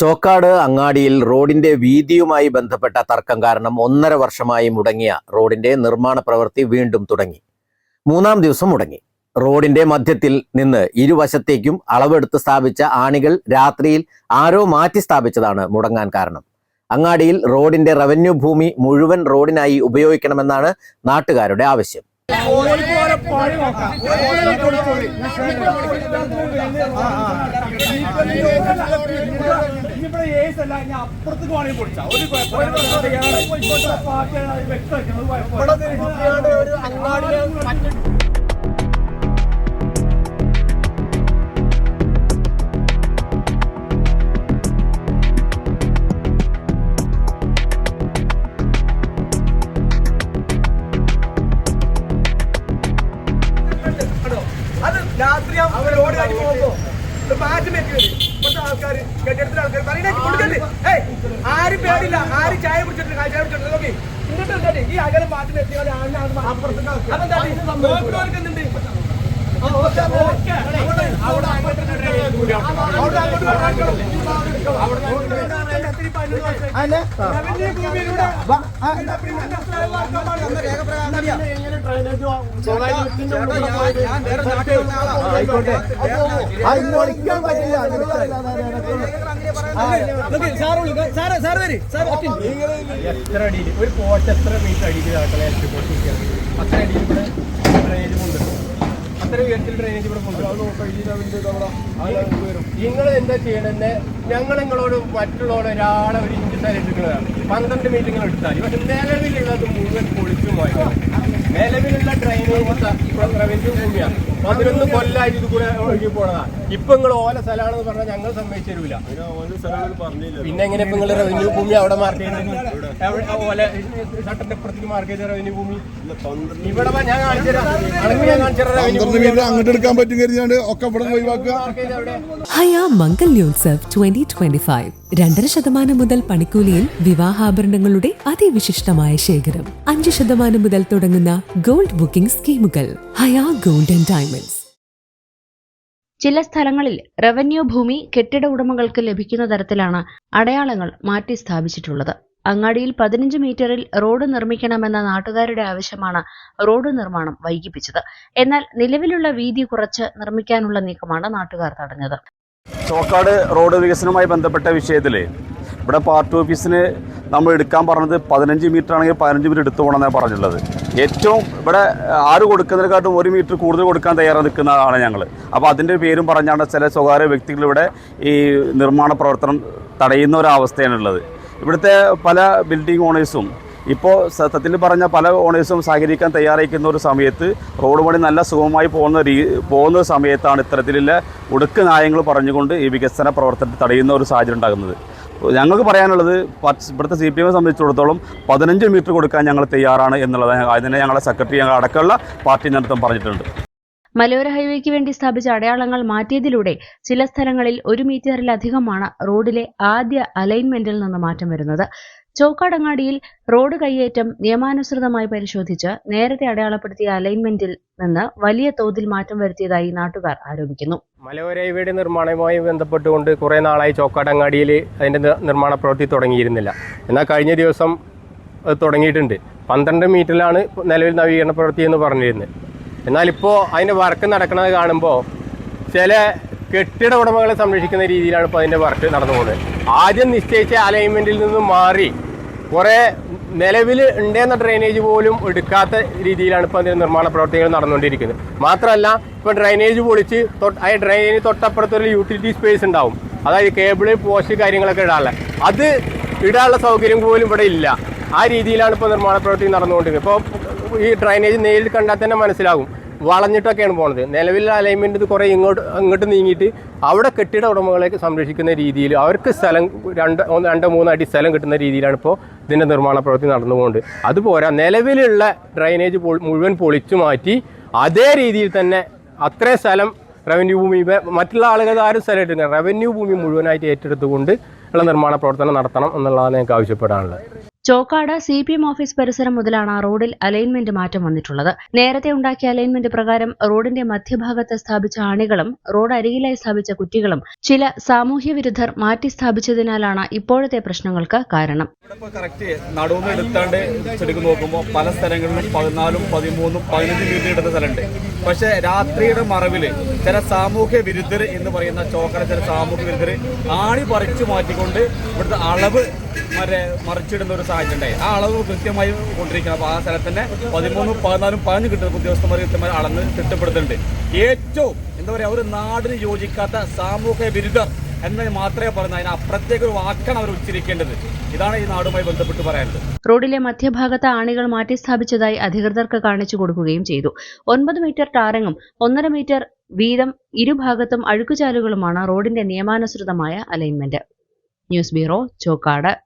ചോക്കാട് അങ്ങാടിയിൽ റോഡിന്റെ വീതിയുമായി ബന്ധപ്പെട്ട തർക്കം കാരണം ഒന്നര വർഷമായി മുടങ്ങിയ റോഡിന്റെ നിർമ്മാണ പ്രവൃത്തി വീണ്ടും തുടങ്ങി. മൂന്നാം ദിവസം മുടങ്ങി. റോഡിന്റെ മധ്യത്തിൽ നിന്ന് ഇരുവശത്തേക്കും അളവെടുത്ത് സ്ഥാപിച്ച ആണികൾ രാത്രിയിൽ ആരോ മാറ്റി സ്ഥാപിച്ചതാണ് മുടങ്ങാൻ കാരണം. അങ്ങാടിയിൽ റോഡിന്റെ റവന്യൂ ഭൂമി മുഴുവൻ റോഡിനായി ഉപയോഗിക്കണമെന്നാണ് നാട്ടുകാരുടെ ആവശ്യം. ഇവിടെ ഏസ് അല്ല ഞാൻ അപ്പുറത്തേക്ക് വേണമെങ്കിൽ പൊളിച്ചാ. ഒരു കുഴപ്പമില്ല. വ്യക്തമാക്കുന്നത്. അത് മാറ്റി വെക്കുന്നത് ഇപ്പോഴത്തെ ആൾക്കാർ കെട്ടിടത്തിലെ ആൾക്കാർ പറയുന്നത് ഏയ് ആരും പേടില്ല ആരും ചായ കുടിച്ചിട്ടില്ല ചായ കുടിച്ചിട്ടില്ല നോക്കി എന്നിട്ട് എന്താ ഈ അകലം മാറ്റി നിർത്തിയാൽ അപ്പുറത്തേക്ക് എന്തുണ്ട് ആ, റവന്യൂ ഭൂമിയിലൂടെ എത്ര അടിയിൽ ഒരു പോട്ട് എത്ര മീറ്റർ അടിയിൽ പോട്ട് ഇരിക്കുകയാണ് അത്ര അടിയിൽ ഇവിടെ ഡ്രൈനേജ് കൊണ്ടുവരും അത്ര ഉയരത്തിൽ ഡ്രെയിനേജ് ഇവിടെ കൊണ്ടുവരും നിങ്ങൾ എന്താ ചെയ്യണമെന്ന് ഞങ്ങൾ നിങ്ങളോട് മറ്റുള്ളവരോട് ഒരാളെ ഒരു ഇഞ്ച് സ്ഥലം എടുക്കുന്നതാണ് പന്ത്രണ്ട് മീറ്റിങ്ങൾ എടുത്താൽ പക്ഷെ നിലവിലുള്ളത് മുഴുവൻ പൊളിച്ചു പോയി നിലവിലുള്ള ഡ്രെയിനേജ് റവന്യൂ ഭൂമിയാണ് പതിനൊന്ന് കൊല്ലായിട്ട് ഇത് കൂടെ ഒഴുകി പോണതാ. ഇപ്പൊ നിങ്ങൾ ഓല സ്ഥലമാണെന്ന് പറഞ്ഞാൽ ഞങ്ങൾ സമ്മതിച്ചു തരൂല. പിന്നെ എങ്ങനെ ഇപ്പൊ നിങ്ങൾ റവന്യൂ ഭൂമി അവിടെ മാർക്ക് ഓല ചട്ടന്റെ അപ്പുറത്തേക്ക് മാർക്ക് ചെയ്ത റവന്യൂ ഭൂമി. ഇവിടെ ഞാൻ അങ്ങോട്ട് എടുക്കാൻ പറ്റും കരുതിയാണ്ട് ഒക്കെ ഇവിടെ ഒഴിവാക്കുക. മാർക്ക് ചെയ്ത എവിടെ? ഹയ മംഗല്യോത്സവ് ട്വന്റി ട്വന്റി ഫൈവ് രണ്ടര ശതമാനം മുതൽ പണിക്കൂലിയിൽ വിവാഹാഭരണങ്ങളുടെ അതിവിശിഷ്ടമായ ശേഖരം. അഞ്ച് ശതമാനം മുതൽ തുടങ്ങുന്ന ഗോൾഡ് ബുക്കിംഗ് സ്കീമുകൾ ഹയാ ഗോൾഡ് ആൻഡ് ഡയമണ്ട്സ്. ചില സ്ഥലങ്ങളിൽ റവന്യൂ ഭൂമി കെട്ടിട ഉടമകൾക്ക് ലഭിക്കുന്ന തരത്തിലാണ് അടയാളങ്ങൾ മാറ്റി സ്ഥാപിച്ചിട്ടുള്ളത്. അങ്ങാടിയിൽ പതിനഞ്ച് മീറ്ററിൽ റോഡ് നിർമ്മിക്കണമെന്ന നാട്ടുകാരുടെ ആവശ്യമാണ് റോഡ് നിർമ്മാണം വൈകിപ്പിച്ചത്. എന്നാൽ നിലവിലുള്ള വീതി കുറച്ച് നിർമ്മിക്കാനുള്ള നീക്കമാണ് നാട്ടുകാർ തടഞ്ഞത്. ചോക്കാട് റോഡ് വികസനവുമായി ബന്ധപ്പെട്ട വിഷയത്തിൽ ഇവിടെ പാർട്ടി ഓഫീസിന് നമ്മൾ എടുക്കാൻ പറഞ്ഞത് പതിനഞ്ച് മീറ്റർ ആണെങ്കിൽ പതിനഞ്ച് മീറ്റർ എടുത്തു പോകണമെന്നാണ് പറഞ്ഞിട്ടുള്ളത്. ഏറ്റവും ഇവിടെ ആറ് കൊടുക്കുന്നതിനെക്കാട്ടും ഒരു മീറ്റർ കൂടുതൽ കൊടുക്കാൻ തയ്യാറായി നിൽക്കുന്നതാണ് ഞങ്ങൾ അപ്പോൾ അതിന്റെ പേരും പറഞ്ഞാണ് ചില സ്വകാര്യ വ്യക്തികൾ ഇവിടെ ഈ നിർമ്മാണ പ്രവർത്തനം തടയുന്ന ഒരവസ്ഥയാണുള്ളത് ഇവിടുത്തെ പല ബിൽഡിംഗ് ഓണേഴ്സും ഇപ്പോൾ സത്യത്തിൽ പറഞ്ഞ പല ഓണേഴ്സും സഹകരിക്കാൻ തയ്യാറായിരിക്കുന്ന ഒരു സമയത്ത് റോഡ് പണി നല്ല സുഗമമായി പോകുന്ന രീ പോകുന്ന സമയത്താണ് ഇത്തരത്തിലുള്ള ഉടുക്ക് നായങ്ങൾ പറഞ്ഞുകൊണ്ട് ഈ വികസന പ്രവർത്തനത്തെ തടയുന്ന ഒരു സാഹചര്യം ഉണ്ടാകുന്നത്. ഞങ്ങൾക്ക് പറയാനുള്ളത് ഇവിടുത്തെ സി പി എമ്മിനെ സംബന്ധിച്ചിടത്തോളം പതിനഞ്ച് മീറ്റർ കൊടുക്കാൻ ഞങ്ങൾ തയ്യാറാണ് എന്നുള്ളത് അതിനെ ഞങ്ങളുടെ സെക്രട്ടറി ഞങ്ങൾ അടക്കമുള്ള പാർട്ടി നേതൃത്വം പറഞ്ഞിട്ടുണ്ട്. മലയോര ഹൈവേക്ക് വേണ്ടി സ്ഥാപിച്ച അടയാളങ്ങൾ മാറ്റിയതിലൂടെ ചില സ്ഥലങ്ങളിൽ ഒരു മീറ്ററിലധികമാണ് റോഡിലെ ആദ്യ അലൈൻമെന്റിൽ നിന്ന് മാറ്റം വരുന്നത്. ചോക്കാടങ്ങാടിയിൽ റോഡ് കയ്യേറ്റം നിയമാനുസൃതമായി പരിശോധിച്ച് നേരത്തെ അടയാളപ്പെടുത്തിയ അലൈൻമെന്റിൽ നിന്ന് വലിയ തോതിൽ മാറ്റം വരുത്തിയതായി നാട്ടുകാർ ആരോപിക്കുന്നു. മലയോര ഹൈവേയുടെ നിർമ്മാണവുമായി ബന്ധപ്പെട്ടുകൊണ്ട് കുറേ നാളായി ചോക്കാടങ്ങാടിയിൽ അതിന്റെ നിർമ്മാണ പ്രവൃത്തി തുടങ്ങിയിരുന്നില്ല. എന്നാൽ കഴിഞ്ഞ ദിവസം അത് തുടങ്ങിയിട്ടുണ്ട്. പന്ത്രണ്ട് മീറ്ററിലാണ് നിലവിൽ നവീകരണ പ്രവൃത്തി എന്ന് പറഞ്ഞിരുന്നത്. എന്നാൽ ഇപ്പോൾ അതിന്റെ വർക്ക് നടക്കുന്നത് കാണുമ്പോൾ ചില കെട്ടിട ഉടമകളെ സംരക്ഷിക്കുന്ന രീതിയിലാണ് ഇപ്പോൾ അതിന്റെ വർക്ക് നടന്നു പോകുന്നത്. ആദ്യം നിശ്ചയിച്ച അലൈൻമെന്റിൽ നിന്നും മാറി കുറേ നിലവിൽ ഉണ്ടെന്ന ഡ്രെയിനേജ് പോലും എടുക്കാത്ത രീതിയിലാണ് ഇപ്പോൾ അതിന്റെ നിർമ്മാണ പ്രവർത്തികൾ നടന്നുകൊണ്ടിരിക്കുന്നത്. മാത്രമല്ല ഇപ്പോൾ ഡ്രെയിനേജ് പൊളിച്ച് ആ ഡ്രൈനേജ് തൊട്ടപ്പുറത്തൊരു യൂട്ടിലിറ്റി സ്പേസ് ഉണ്ടാവും. അതായത് കേബിൾ പോസ്റ്റ് കാര്യങ്ങളൊക്കെ ഇടാനുള്ള. അത് ഇടാനുള്ള സൗകര്യം പോലും ഇവിടെ ഇല്ല. ആ രീതിയിലാണ് ഇപ്പോൾ നിർമ്മാണ പ്രവൃത്തി നടന്നുകൊണ്ടിരിക്കുന്നത്. ഇപ്പോൾ ഈ ഡ്രൈനേജ് നേരിൽ കണ്ടാൽ തന്നെ മനസ്സിലാകും. വളഞ്ഞിട്ടൊക്കെയാണ് പോണത്. നിലവിലെ അലൈൻമെന്റ് ഇത് കുറേ ഇങ്ങോട്ട് ഇങ്ങോട്ട് നീങ്ങിയിട്ട് അവിടെ കെട്ടിട ഉടമകളെ സംരക്ഷിക്കുന്ന രീതിയിൽ അവർക്ക് സ്ഥലം രണ്ട് രണ്ട് മൂന്ന് അടി സ്ഥലം കിട്ടുന്ന രീതിയിലാണ് ഇപ്പോൾ ഇതിന്റെ നിർമ്മാണ പ്രവൃത്തി നടന്നുകൊണ്ട് അതുപോരാ നിലവിലുള്ള ഡ്രൈനേജ് മുഴുവൻ പൊളിച്ചു മാറ്റി അതേ രീതിയിൽ തന്നെ അത്രയും സ്ഥലം റവന്യൂ ഭൂമി മറ്റുള്ള ആളുകൾ ആരും സ്ഥലം എടുക്കുന്നത് റവന്യൂ ഭൂമി മുഴുവനായിട്ട് ഏറ്റെടുത്തുകൊണ്ട് ഉള്ള നിർമ്മാണ പ്രവർത്തനം നടത്തണം എന്നുള്ളതാണ് ഞങ്ങൾക്ക് ആവശ്യപ്പെടാനുള്ളത്. Chokkad C P M office പരിസരം മുതലാണ് റോഡിൽ അലൈൻമെന്റ് മാറ്റം വന്നിട്ടുള്ളത്. നേരത്തെ ഉണ്ടാക്കിയ അലൈൻമെന്റ് പ്രകാരം റോഡിന്റെ മധ്യഭാഗത്ത് സ്ഥാപിച്ച അണികളും റോഡ് അരികിലായി സ്ഥാപിച്ച കുറ്റികളും ചില സാമൂഹ്യ വിരുദ്ധർ മാറ്റി സ്ഥാപിച്ചതിനാലാണ് ഇപ്പോഴത്തെ പ്രശ്നങ്ങൾക്ക് കാരണം. നോക്കുമ്പോൾ പല സ്ഥലങ്ങളിലും പതിനാലും പതിമൂന്നും പതിനഞ്ച് മീറ്റർ ഇടുന്ന സ്ഥലമുണ്ട്. പക്ഷേ രാത്രിയുടെ മറവിൽ ചില സാമൂഹ്യ വിരുദ്ധർ എന്ന് പറയുന്ന ചോക്കട ചില സാമൂഹ്യ വിരുദ്ധർ ആണി പറിച്ചു മാറ്റിക്കൊണ്ട് ഇവിടുത്തെ അളവ് മറ്റേ മറിച്ചിടുന്ന ഒരു സാഹചര്യം ഉണ്ടായി. ആ അളവ് കൃത്യമായി കൊണ്ടിരിക്കണം. അപ്പോൾ ആ സ്ഥലത്തിന്റെ പതിമൂന്ന് പതിനാലും പതിനഞ്ച് കിട്ടുന്ന ഉദ്യോഗസ്ഥന്മാർ കൃത്യമായി അളന്ന് തിട്ടപ്പെടുത്തുന്നുണ്ട്. ഏറ്റവും എന്താ പറയുക ഒരു നാടിന് യോജിക്കാത്ത സാമൂഹ്യ വിരുദ്ധർ എന്ന് മാത്രമേ പറയുന്നത് അതിന് അപ്രത്യേക ഒരു വാക്കാണ് അവർ ഉച്ചരിക്കേണ്ടത്. ഇതാണ് ഈ നാടുമായി ബന്ധപ്പെട്ട് പറയാനുള്ളത്. റോഡിലെ മധ്യഭാഗത്ത് ആണികൾ മാറ്റി സ്ഥാപിച്ചതായി അധികൃതർക്ക് കാണിച്ചു കൊടുക്കുകയും ചെയ്തു. ഒൻപത് മീറ്റർ ടാറിങ്ങും ഒന്നര മീറ്റർ വീതം ഇരുഭാഗത്തും അഴുക്കുചാലുകളുമാണ് റോഡിന്റെ നിയമാനുസൃതമായ alignment. News bureau Chokkad.